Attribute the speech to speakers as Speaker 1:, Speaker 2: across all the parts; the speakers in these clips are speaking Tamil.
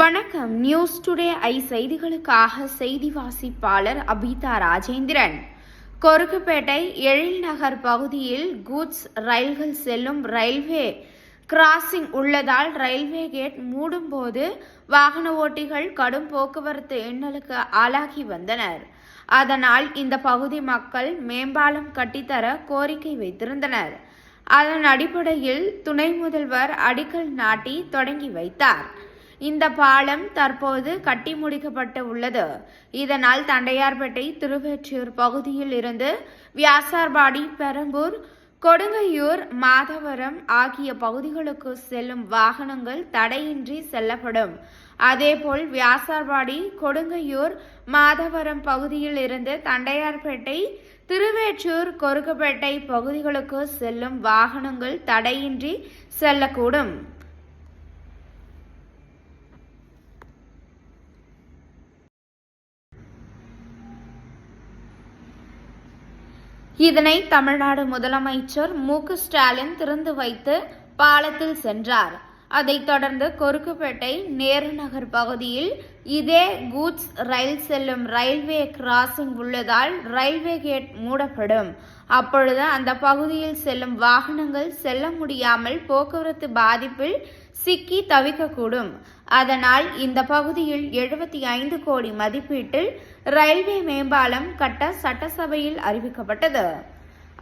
Speaker 1: வணக்கம். நியூஸ் டுடே ஐ செய்திகளுக்காக செய்தி வாசிப்பாளர் அபிதா ராஜேந்திரன். கொருக்குப்பேட்டை எழில் நகர் பகுதியில் கூட்ஸ் ரயில்கள் செல்லும் ரயில்வே கிராசிங் உள்ளதால் ரயில்வே கேட் மூடும்போது வாகன ஓட்டிகள் கடும் போக்குவரத்து இன்னலுக்கு ஆளாகி வந்தனர். அதனால் இந்த பகுதி மக்கள் மேம்பாலம் கட்டித்தர கோரிக்கை வைத்திருந்தனர். அதன் அடிப்படையில் துணை முதல்வர் அடிக்கல் நாட்டி தொடங்கி வைத்தார். இந்த பாலம் தற்போது கட்டி முடிக்கப்பட்டு உள்ளது. இதனால் தண்டையார்பேட்டை திருவெற்றியூர் பகுதியில் இருந்து வியாசார்பாடி பெரம்பூர் கொடுங்கையூர் மாதவரம் ஆகிய பகுதிகளுக்கு செல்லும் வாகனங்கள் தடையின்றி செல்லப்படும். அதேபோல் வியாசார்பாடி கொடுங்கையூர் மாதவரம் பகுதியில் இருந்து தண்டையார்பேட்டை திருவேற்றூர் கொருக்கப்பேட்டை பகுதிகளுக்கு செல்லும் வாகனங்கள் தடையின்றி செல்லக்கூடும். இதனை தமிழ்நாடு முதலமைச்சர் மு ஸ்டாலின் திறந்து வைத்து பாலத்தில் சென்றார். அதைத் தொடர்ந்து கொருக்குப்பேட்டை நேரு நகர் பகுதியில் இதே கூட்ஸ் ரயில் செல்லும் ரயில்வே கிராசிங் உள்ளதால் ரயில்வே கேட் மூடப்படும். அப்பொழுது அந்த பகுதியில் செல்லும் வாகனங்கள் செல்ல முடியாமல் போக்குவரத்து பாதிப்பில் சிக்கி தவிக்கக்கூடும். அதனால் இந்த பகுதியில் எழுபத்தி ஐந்து கோடி மதிப்பீட்டில் ரயில்வே மேம்பாலம் கட்ட சட்டசபையில் அறிவிக்கப்பட்டது.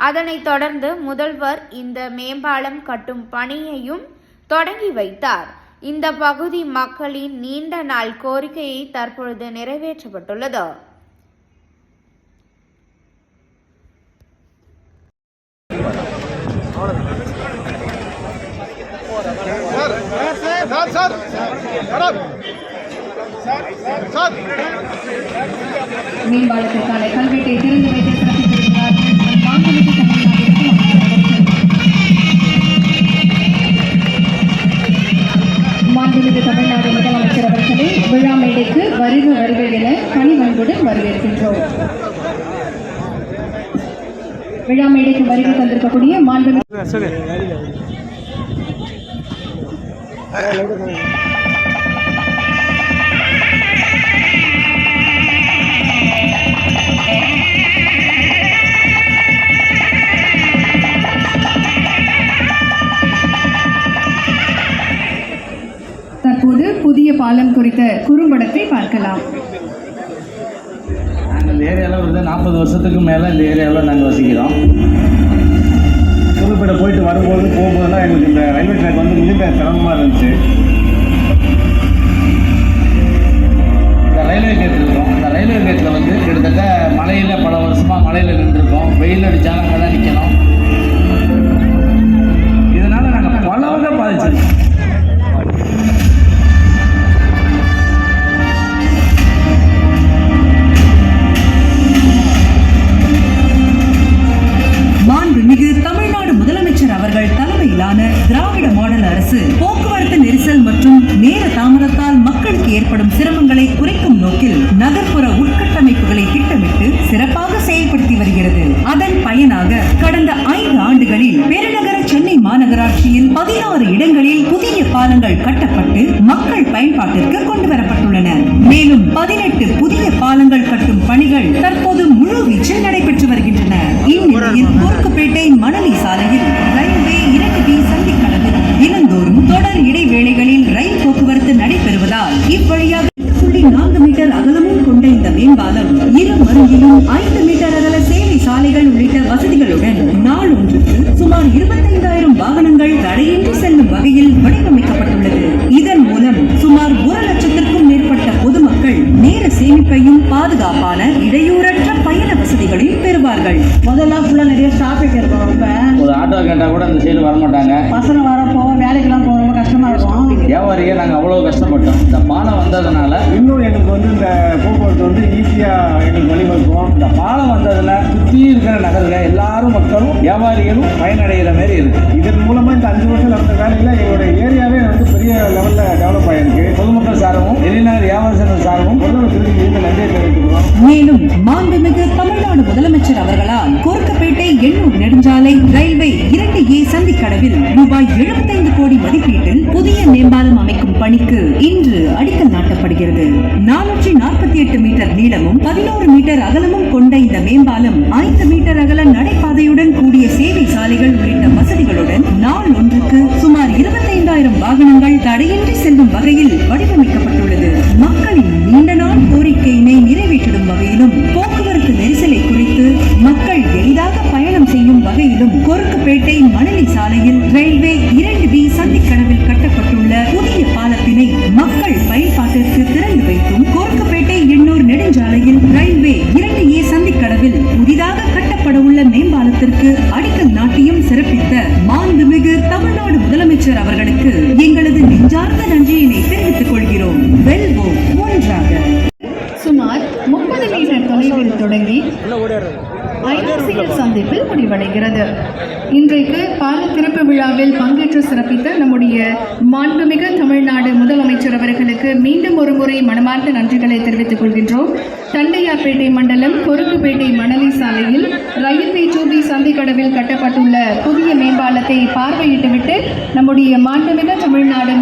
Speaker 1: அதனைத் தொடர்ந்து முதல்வர் இந்த மேம்பாலம் கட்டும் பணியையும் தொடங்கி வைத்தார். இந்த பகுதி மக்களின் நீண்ட நாள் கோரிக்கையை தற்பொழுது நிறைவேற்றப்பட்டுள்ளது.
Speaker 2: மேம்பாலத்திற்கான கல்வெட்டை திறந்து வைத்து சிறப்பித்திருக்கிறார். வரவேற்கின்றோம். விழா மேடைக்கு வருகை தந்திருக்கக்கூடிய மாண்புமிகு தற்போது புதிய பாலம் குறித்த குறும்படத்தை பார்க்கலாம்.
Speaker 3: ஏரியாவில் வருது நாற்பது வருஷத்துக்கு மேலே இந்த ஏரியாவில் நாங்கள் வசிக்கிறோம். புதுப்பேட்டை போயிட்டு வரும்போது போகும்போதெல்லாம் எங்களுக்கு இந்த ரயில்வே ட்ராக் வந்து மிக சிரமமாக இருந்துச்சு.
Speaker 4: முதலமைச்சர் அவர்கள் தலைமையிலான திராவிட மாடல் அரசு போக்குவரத்து நெரிசல் மற்றும் நேர தாமதத்தால் மக்களுக்கு ஏற்படும் சிரமங்களை குறைக்கும் நோக்கில் நகர்ப்புற உட்கட்டமைப்புகளை திட்டமிட்டு சிறப்பாக செயல்படுத்தி வருகிறது. அதன் பயனாக கடந்த ஐந்து ஆண்டுகளில் பெருநகர சென்னை மாநகராட்சியில் பதினாறு இடங்களில் புதிய பாலங்கள் கட்டப்பட்டு மக்கள் பயன்பாட்டிற்கு கொண்டு வரப்பட்டுள்ளன. மேலும் பதினெட்டு புதிய பாலங்கள் கட்டும் பணிகள் தற்போது முழுவீச்சில் நடைபெற்று நான்கு மீட்டர் அகலமும் கொண்ட இந்த மேம்பாலம் இரு மருங்கிலும் ஐந்து மீட்டர் அகல சேவை சாலைகள் உள்ளிட்ட வசதிகளுடன் நாள் ஒன்றுக்கு சுமார் இருபத்தைந்தாயிரம் வாகனங்கள் தடையின்றி செல்லும் வகையில் வடிவமைக்கப்பட்டுள்ளது. இதன் மூலம் சுமார் ஒரு லட்சத்திற்கும் மேற்பட்ட பொதுமக்கள் நேர சேமிப்பையும் பாதுகாப்பான இடையூறற்ற பயண வசதிகளையும் பெறுவார்கள்.
Speaker 5: முதல்ல ஃபுல்லாக நிறைய ஸ்டாப்பிங் இருக்கும். ரொம்ப
Speaker 3: ஒரு ஆட்டோ கேட்டால் கூட அந்த சைடு வரமாட்டாங்க.
Speaker 5: பசங்க வர போக வேலைக்கெல்லாம் போக ரொம்ப கஷ்டமாக இருக்கும்.
Speaker 3: வியாபாரியே நாங்கள் அவ்வளோ கஷ்டப்பட்டோம். இந்த பாலம் வந்ததுனால இன்னும் எங்களுக்கு வந்து இந்த போக்குவரத்து வந்து ஈஸியாக எங்களுக்கு வழிவகுக்கும். இந்த பாலம் வந்ததுல சுற்றி இருக்கிற நகரில் எல்லாரும் மக்களும் வியாபாரிகளும் பயனடைகிற மாதிரி இருக்கு. இதன் மூலமாக இந்த அஞ்சு வருஷம் நடந்த வேலையில் எங்களுடைய ஏரியாவே வந்து பெரிய லெவலில் டெவலப் ஆயிருக்கு. பொதுமக்கள் சார்பும் வெளிநகர் வியாபார சங்கம் சார்பும் திருச்சி நன்றியை தெரிவித்துக்கிறோம்
Speaker 4: மேலும் மாண்புமிகு தமிழ்நாடு தமிழ்நாடு முதலமைச்சர் அவர்களால் கோர்க்கப்பேட்டை சென்னை எண்ணூர் நெடுஞ்சாலை ரயில்வே இரண்டு ஏ சந்திக்கடவில் ரூபாய் 75 கோடி மதிப்பீட்டில் புதிய மேம்பாலம் அமைக்கும் பணிக்கு இன்று அடிக்கல் நாட்டப்படுகிறது. நானூற்றி நாற்பத்தி எட்டு மீட்டர் நீளமும் பதினோரு மீட்டர் அகலமும் கொண்ட இந்த மேம்பாலம் ஐந்து மீட்டர் அகல நடைபாதையுடன் கூடிய சேவை சாலைகள் உள்ளிட்ட வசதிகளுடன் நாள் ஒன்றுக்கு சுமார் இருபத்தைந்தாயிரம் வாகனங்கள் தடையின்றி செல்லும் வகையில் வடிவமைக்கப்பட்டுள்ளது. மக்களின் நீண்ட நாள் மக்கள் பயன்பாட்டிற்கு திறந்து வைத்தும் கோர்க்கப்பேட்டை எண்ணூர் நெடுஞ்சாலையில் ரயில்வே இரண்டு ஏ சந்திக்கடவில் புதிதாக கட்டப்பட உள்ள மேம்பாலத்திற்கு அடிக்கல் நாட்டியும் சிறப்பித்த மாண்புமிகு தமிழ்நாடு முதலமைச்சர் அவர்களுக்கு எங்களது நெஞ்சார்ந்த நன்றியினை தெரிவித்துக் கொள்கிறோம். வெல்வோம். ஒன்றாக.
Speaker 2: சுமார் முப்பது மீட்டர் தொலைவில் தொடங்கி ஐநூசியில் சந்திப்பில் முடிவடைகிறது. இன்றைக்கு பாலத்தில் விழாவில் பங்கேற்று சிறப்பித்த நம்முடைய மாண்புமிகு தமிழ்நாடு முதலமைச்சர் அவர்களுக்கு மீண்டும் ஒரு முறை மனமார்ந்த நன்றிகளை தெரிவித்துக் கொள்கின்றோம். தண்டையார்பேட்டை மண்டலம் கொருக்குப்பேட்டை மணலி சாலையில் ரயில்வே ஜூபி சந்திக்கடவில் கட்டப்பட்டுள்ள புதிய மேம்பாலத்தை பார்வையிட்டுவிட்டு நம்முடைய மாண்புமிகு தமிழ்நாடு